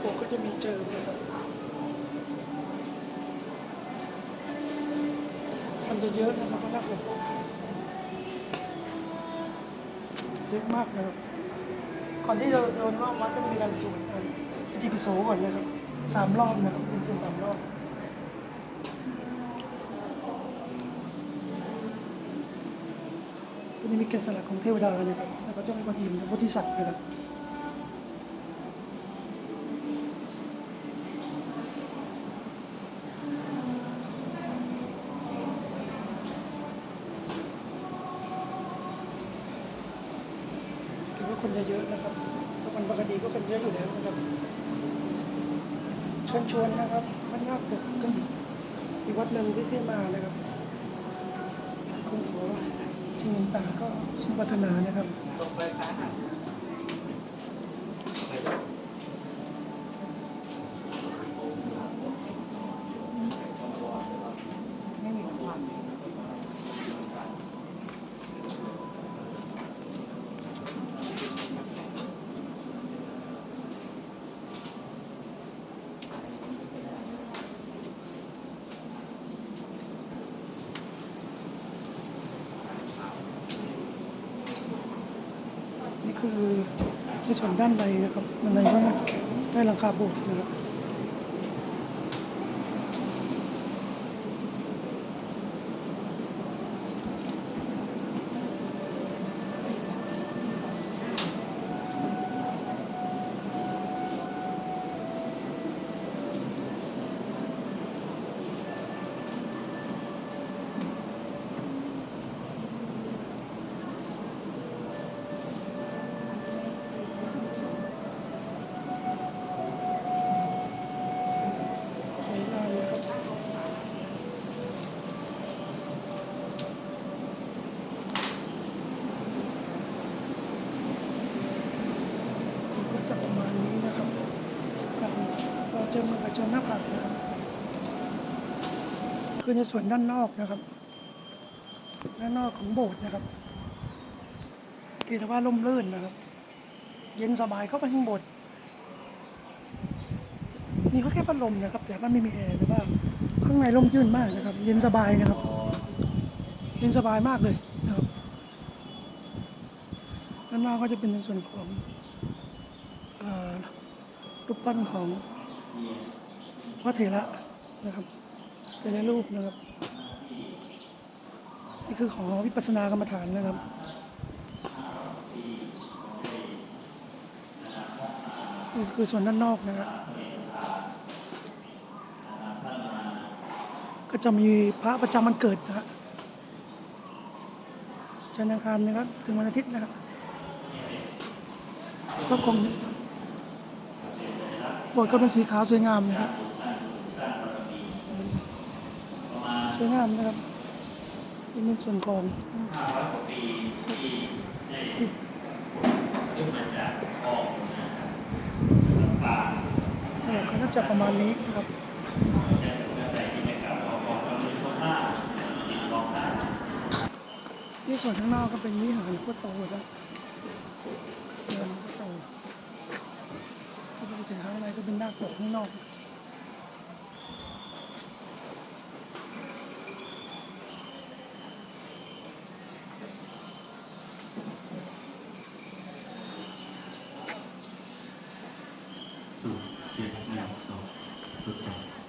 โบสถ์ก็จะมีเจิมนะครับมันจะเยอะนะครับพระนักโบสถ์เยอะมากนะครับ ก่อนที่เราเดินรอบวัดก็จะมีการสวดกันอิติปิโสก่อนนะครับสามรอบนะครับเป็นเทียนสามรอบตัวนี้มีแกะสลักของเทวดานะครับ แล้วก็เจ้าแม่กวนอิมและโพธิสัตว์นะครับ คนจะเยอะนะครับถ้าวันปกติก็คนเยอะอยู่แล้วนะครับชวนชวนนะครับมันน่าปกกันอีกวัดหนึ่งที่พี่มานะครับคงขอสิ่งต่างๆก็สมปรารถนานะครับ ตรงไปขาหักไม่มีความ นี่ คือในส่วนด้านในนะครับด้านในก็ได้หลังคาโบสถ์นะครับ ใช้ได้เลยครับก็จะประมาณนี้นะครับกันเรา จะมากระจนหน้าผากนะครับคือในส่วนด้านนอกนะครับ ด้านนอกของโบสถ์นะครับสังเกตว่าร่มรื่นนะครับ เย็นสบายเข้าไปข้างบนนี่ก็แค่พัดลมนะครับ แต่ว่าไม่มีแอร์แต่ว่าข้างในร่มรื่นมากนะครับ เย็นสบายนะครับ เย็นสบายมากเลยนะครับด้านนอกก็จะเป็นในส่วนของรูปปั้นของ พระเถระนะครับเป็นในรูปนะครับ นี่คือของวิปัสสนากรรมฐานนะครับนี่คือส่วนด้านนอกนะครับก็จะมีพระประจำวันเกิดนะฮะจันทร์อังคารนะครับ ถึงวันอาทิตย์นะครับก็คงโบสถ์ก็เป็นสีขาวสวยงามนะครับสวยงามนะครับนี่เป็นส่วนของนี่ก็น่าจะประมาณนี้นะครับที่ส่วนข้างนอกก็เป็นวิหารหลวงพ่อโตแล้ว เดินค้าอโตก็ไปถึงข้างในก็เป็นหน้าปกข้างนอกสุเจ็ดแนวสองทดสอบ